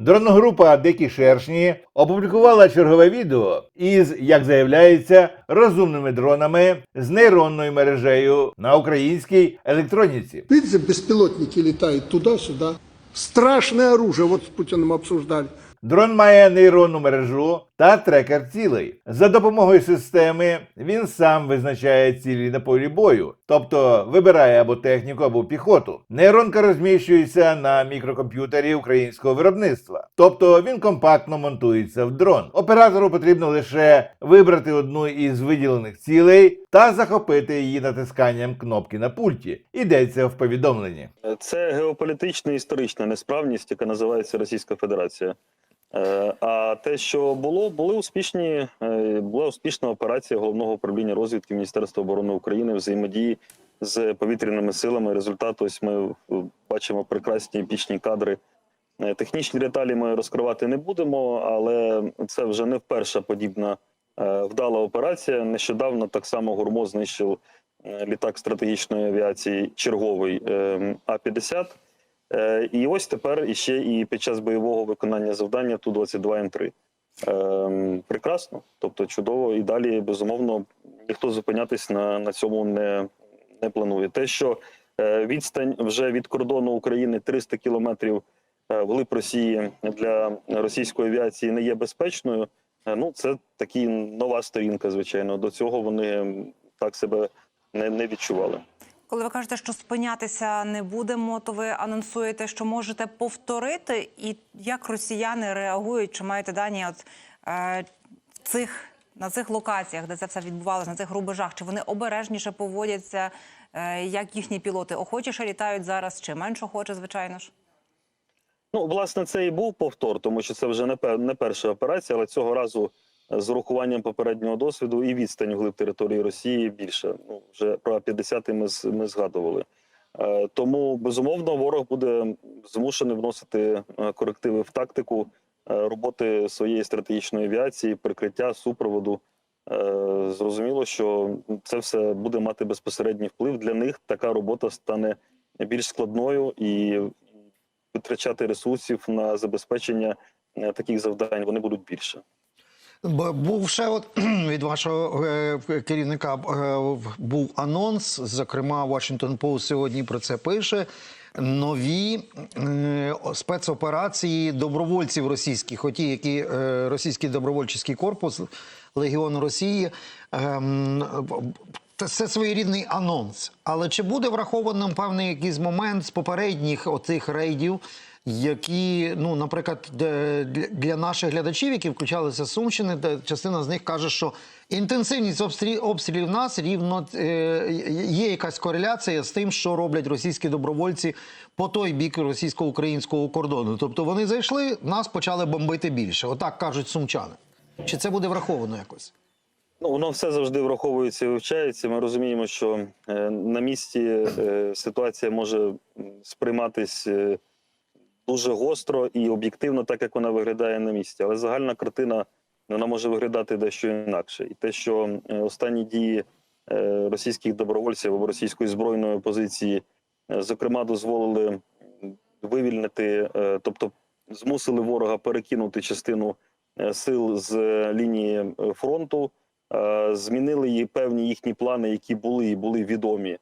Дроногрупа Дикі Шершні опублікувала чергове відео із, як заявляється, розумними дронами з нейронною мережею на українській електроніці. Видите, безпілотники літають туди-сюди. Страшне оружие, от з Путіним обсуждали. Дрон має нейронну мережу та трекер цілей. За допомогою системи він сам визначає цілі на полі бою, тобто вибирає або техніку, або піхоту. Нейронка розміщується на мікрокомп'ютері українського виробництва, тобто він компактно монтується в дрон. Оператору потрібно лише вибрати одну із виділених цілей та захопити її натисканням кнопки на пульті. Йдеться в повідомленні. Це геополітична історична несправність, яка називається Російська Федерація. Е, А те, що було, були успішні, е, була успішна операція головного управління розвідки Міністерства оборони України взаємодії з повітряними силами. Результат ось ми е, бачимо прекрасні епічні кадри. Технічні деталі ми розкривати не будемо, але це вже не вперша подібна вдала операція. Нещодавно так само Гурмо знищив літак стратегічної авіації черговий е, А-50. Е, І ось тепер іще і під час бойового виконання завдання Ту-22М3. Е, Прекрасно, тобто чудово. І далі, безумовно, ніхто зупинятись на, на цьому не, не планує. Те, що е, відстань вже від кордону України 300 кілометрів е, вглиб Росії для російської авіації не є безпечною. Ну, це такі нова сторінка, звичайно. До цього вони так себе не, не відчували. Коли ви кажете, що спинятися не будемо, то ви анонсуєте, що можете повторити, і як росіяни реагують, чи маєте дані от е, цих на цих локаціях, де це все відбувалося, на цих рубежах, чи вони обережніше поводяться, е, як їхні пілоти? Охочіше літають зараз, чи менш охоче, звичайно ж. Ну, власне, це і був повтор, тому що це вже не, не перша операція, але цього разу з урахуванням попереднього досвіду і відстань вглиб території Росії більше. Ну, вже про 50 ми, ми згадували. Е, тому, безумовно, ворог буде змушений вносити е, корективи в тактику е, роботи своєї стратегічної авіації, прикриття, супроводу. Зрозуміло, що це все буде мати безпосередній вплив. Для них така робота стане більш складною і витрачати ресурсів на забезпечення таких завдань вони будуть більше. Був ще от від вашого е, керівника е, був анонс. Зокрема, Washington Post сьогодні про це пише. Нові е, спецоперації добровольців російських, оті, які російський добровольчий корпус Легіону Росії. ем, це своєрідний анонс. Але чи буде врахованим певний якийсь момент з попередніх оцих рейдів, які, ну, наприклад, для- наших глядачів, які включалися з Сумщини, частина з них каже, що інтенсивність обстрі- обстрілів нас рівно е, є якась кореляція з тим, що роблять російські добровольці по той бік російсько-українського кордону. Тобто вони зайшли, нас почали бомбити більше. Отак кажуть сумчани. Чи це буде враховано якось? Ну воно все завжди враховується і вивчається. Ми розуміємо, що е, на місці е, ситуація може сприйматись дуже гостро і об'єктивно, так як вона виглядає на місці. Але загальна картина вона може виглядати дещо інакше. І те, що е, останні дії е, російських добровольців або російської збройної опозиції, е, зокрема, дозволили вивільнити, тобто змусили ворога перекинути частину сил з лінії фронту. Змінили її певні їхні плани, які були і були відомі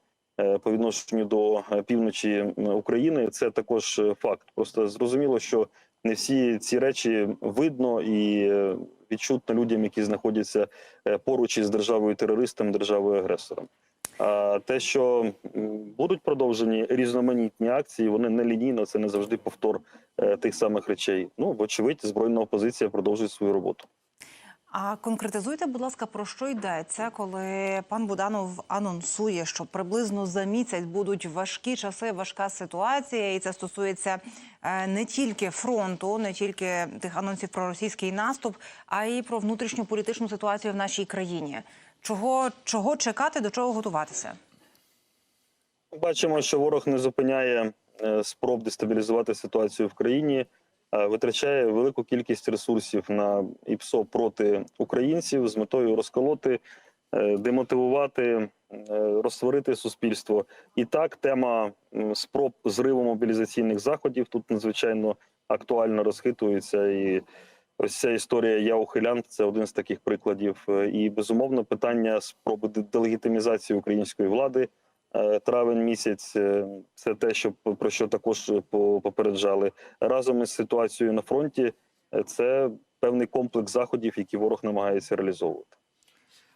по відношенню до е, півночі України. Це також е, факт. Просто зрозуміло, що не всі ці речі видно і е, відчутно людям, які знаходяться е, поруч із державою терористом, державою агресором. А те, що будуть продовжені різноманітні акції, вони не лінійно, це не завжди повтор е, тих самих речей. Ну, вочевидь, збройна опозиція продовжує свою роботу. А конкретизуйте, будь ласка, про що йдеться, коли пан Буданов анонсує, що приблизно за місяць будуть важкі часи, важка ситуація, і це стосується е, не тільки фронту, не тільки тих анонсів про російський наступ, а й про внутрішню політичну ситуацію в нашій країні. Чого, чого чекати, до чого готуватися? Бачимо, що ворог не зупиняє е, спроб дестабілізувати ситуацію в країні, витрачає велику кількість ресурсів на ІПСО проти українців з метою розколоти, е, демотивувати, е, розтворити суспільство. І так, тема спроб зриву мобілізаційних заходів тут надзвичайно актуально розхитуються. І ось ця історія Я ухилянт це один з таких прикладів. Е, І безумовно питання спроби делегітимізації української влади. Е, Травень місяць е, це те, що про що також по- попереджали разом із ситуацією на фронті. е, Це певний комплекс заходів, які ворог намагається реалізовувати.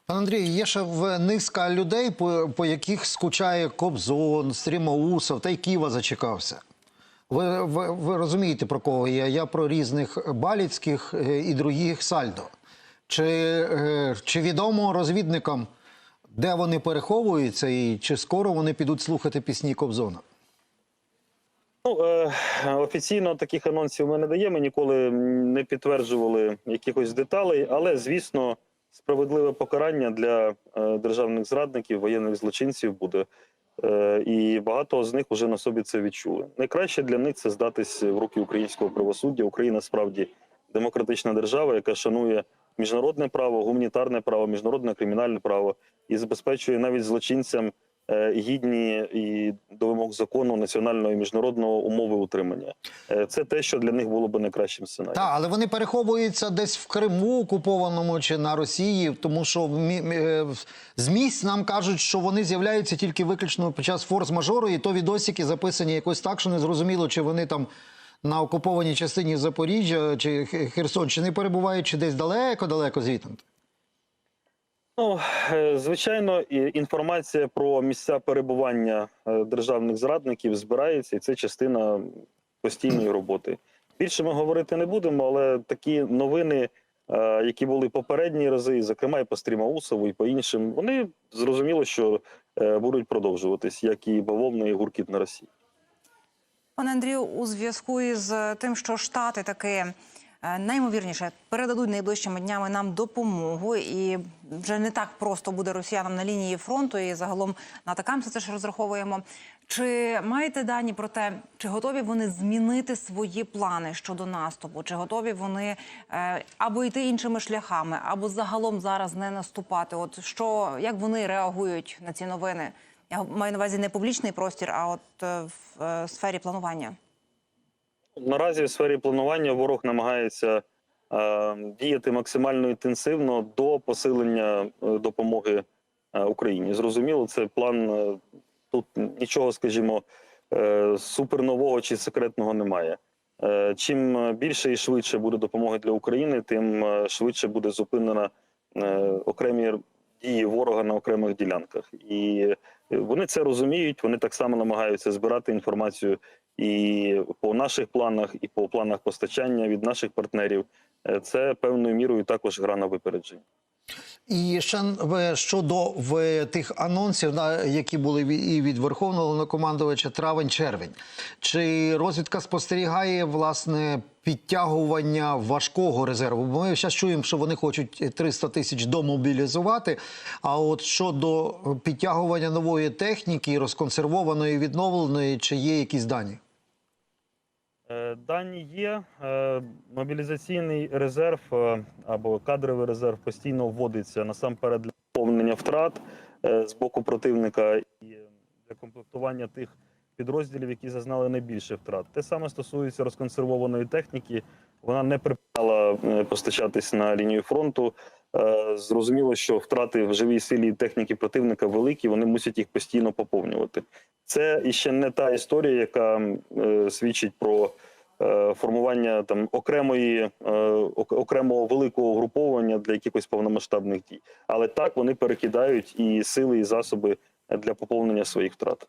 Пан Андрій, є ще в низка людей, по, по яких скучає Кобзон, Стрімоусов, та й Ківа зачекався. Ви, ви, ви розумієте, про кого я? Я про різних баліцьких е, і других сальдо. Чи, е, чи відомо розвідникам, де вони переховуються, і чи скоро вони підуть слухати пісні Кобзона? Ну, е, офіційно таких анонсів ми не даємо, ніколи не підтверджували якихось деталей, але звісно, справедливе покарання для е, державних зрадників, воєнних злочинців буде. Е, і багато з них вже на собі це відчули. Найкраще для них це здатись в руки українського правосуддя. Україна справді демократична держава, яка шанує міжнародне право, гуманітарне право, міжнародне кримінальне право і забезпечує навіть злочинцям е, гідні і до вимог закону національного і міжнародного умови утримання. Е, Це те, що для них було би найкращим сценарієм. Так, але вони переховуються десь в Криму окупованому чи на Росії, тому що е, з місць нам кажуть, що вони з'являються тільки виключно під час форс-мажору, і то відосики записані якось так, що не зрозуміло, чи вони там на окупованій частині Запоріжжя чи Херсонщини перебувають, чи десь далеко-далеко звідти. Ну, е, звичайно, інформація про місця перебування е, державних зрадників збирається, і це частина постійної роботи. Більше ми говорити не будемо, але такі новини, е, які були попередні рази, зокрема і по Стрімаусову, і по іншим, вони зрозуміло, що будуть продовжуватись, як і бавовна, і гуркіт на Росії. Пане Андрію, у зв'язку із тим, що штати таки е, наймовірніше передадуть найближчими днями нам допомогу, і вже не так просто буде росіянам на лінії фронту, і загалом на атакамси це ж розраховуємо. Чи маєте дані про те, чи готові вони змінити свої плани щодо наступу? Чи готові вони е, або йти іншими шляхами, або загалом зараз не наступати? От що як вони реагують на ці новини? Я маю на увазі не публічний простір, а от е, в е, сфері планування. Наразі в сфері планування ворог намагається е, діяти максимально інтенсивно до посилення допомоги Україні. Зрозуміло, це план. тут нічого, скажімо, супернового чи секретного немає. Чим більше і швидше буде допомоги для України, тим швидше буде зупинена окремі дії ворога на окремих ділянках. І е, вони це розуміють. Вони так само намагаються збирати інформацію і по наших планах, і по планах постачання від наших партнерів. Е, Це певною мірою також гра на випередження. І ще щодо в тих анонсів, які були і від верховного головнокомандувача травень-червень, чи розвідка спостерігає власне підтягування важкого резерву? Бо ми зараз чуємо, що вони хочуть 300 тисяч домобілізувати. А от щодо підтягування нової техніки, розконсервованої, відновленої, чи є якісь дані? Е, Дані є. Е, Мобілізаційний резерв е, або кадровий резерв постійно вводиться насамперед для поповнення втрат з боку противника і для комплектування тих підрозділів, які зазнали найбільше втрат. Те саме стосується розконсервованої техніки. Вона не припинала е, постачатись на лінію фронту. Е, Зрозуміло, що втрати в живій силі техніки противника великі, вони мусять їх постійно поповнювати. Це іще не та історія, яка е, свідчить про е, формування там окремої е, окремого великого угруповання для якихось повномасштабних дій. Але так вони перекидають і сили, і засоби для поповнення своїх втрат.